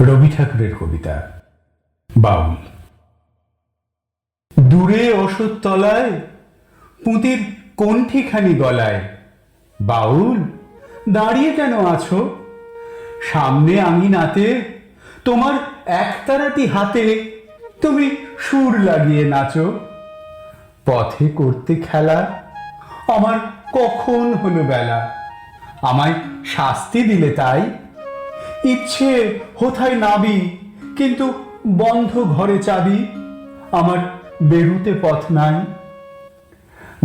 রবি ঠাকুরের কবিতা, বাউল। দূরে ওষুধ তলায়, পুঁতির কণ্ঠিখানি গলায়, বাউল, দাঁড়িয়ে কেন আছো? সামনে আঙিনাতে, তোমার একতারাটি হাতে, তুমি সুর লাগিয়ে নাচো। পথে করতে খেলা, আমার কখন হলো বেলা? আমায় শাস্তি দিলে তাই? ইচ্ছে হোথায় নাবি, কিন্তু বন্ধ ঘরে চাবি, আমার বেরুতে পথ নাই।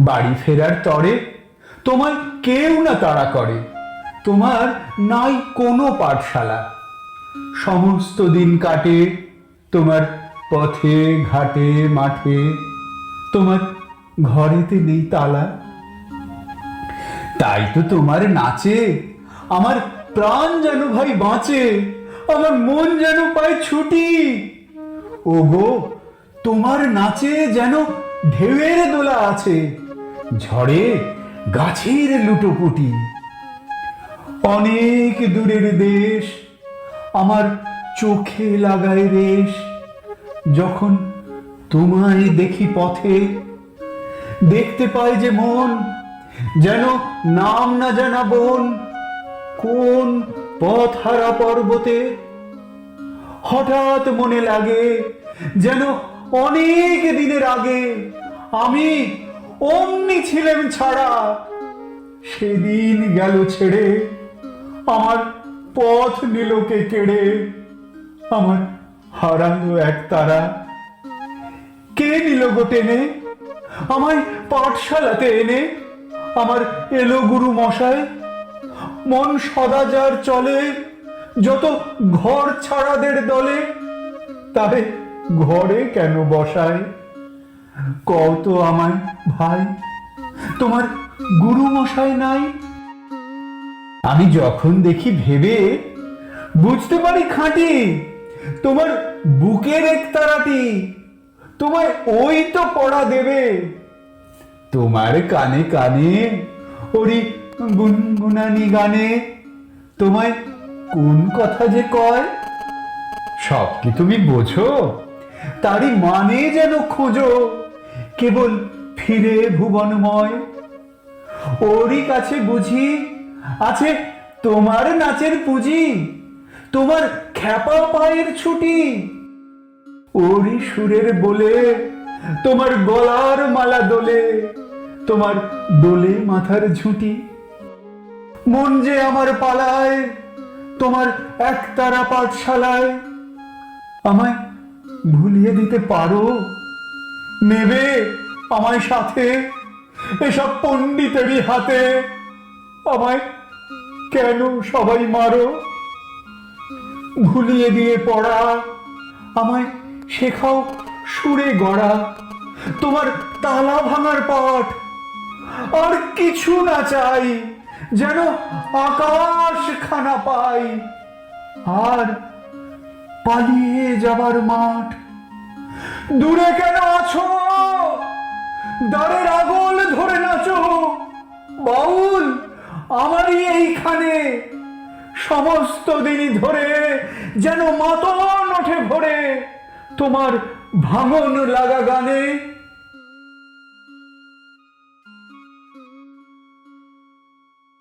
বাড়ি ফেরার তরে তোমায় কেউ না তাড়া করে, তোমার নাই কোনো পাঠশালা। সমস্ত দিন কাটে তোমার পথে, ঘাটে, মাঠে, তোমার ঘরেতে নেই তালা। তাই তো তোমার নাচে আমার প্রাণ যেন ভাই বাঁচে, আমার মন যেন পায় ছুটি। ওগো, তোমার নাচে যেন ঢেউয়ের দোলা আছে, ঝড়ে গাছের লুটোপুটি। অনেক দূরের দেশ আমার চোখে লাগায় রেশ, যখন তোমায় দেখি পথে, দেখতে পাই যে মন যেন নাম না জানা বোন। কোন পথ হারা পর্বতে? হঠাৎ মনে লাগে যেন অনেক দিনের আগে আমি অমনি ছিলেন ছাড়া। সেদিন গেল ছেড়ে আমার পথ নিলকে কেড়ে? আমার হারালো এক তারা। কে নিল গো টেনে? আমায় পাঠশালাতে এনে? আমার এলো গুরু মশাই মন সদাচার চলে, যত ঘর ছাড়াদের দলে, তারে ঘরে কেন বসায়? কত আমায়, ভাই, তোমার গুরু মশাই নাই? আমি যখন দেখি ভেবে, বুঝতে পারি খাঁটি, তোমার বুকের এক তারাটি, তোমায় ওই তো পড়া দেবে। তোমার কানে কানে ওরি গুনগুনানি গানে, তোমায় কোন কথা যে কয়? সব কি তুমি বোঝো? তারই মানে যেন খোঁজো, কেবল ফিরে ভুবনময়। ওরই কাছে বুঝি আছে তোমার নাচের পুঁজি, তোমার খ্যাপা পায়ের ছুটি। ওরই সুরের বলে তোমার গলার মালা দোলে, তোমার দোলে মাথার ঝুঁটি। মন যে আমার পালায়, তোমার একতারা পাঠশালায়। আমায় ভুলিয়ে দিতে পারো? নেবে আমায় সাথে এসব পণ্ডিতেরই হাতে? আমায় কেন সবাই মারো? ভুলিয়ে দিয়ে পড়া, আমায় শেখাও সুরে গড়া। তোমার তালা ভাঙার পাঠ আর কিছু না চাই। যেন আকাশ খানা পাই আর পালিয়ে যাবার মাঠ। দূরে কেন আছো? দ্বারের আগল ধরে নাচো। বাউল, আমারই এইখানে। সমস্ত দিনই ধরে যেন মাতন ওঠে ভরে তোমার ভাঙন লাগা গানে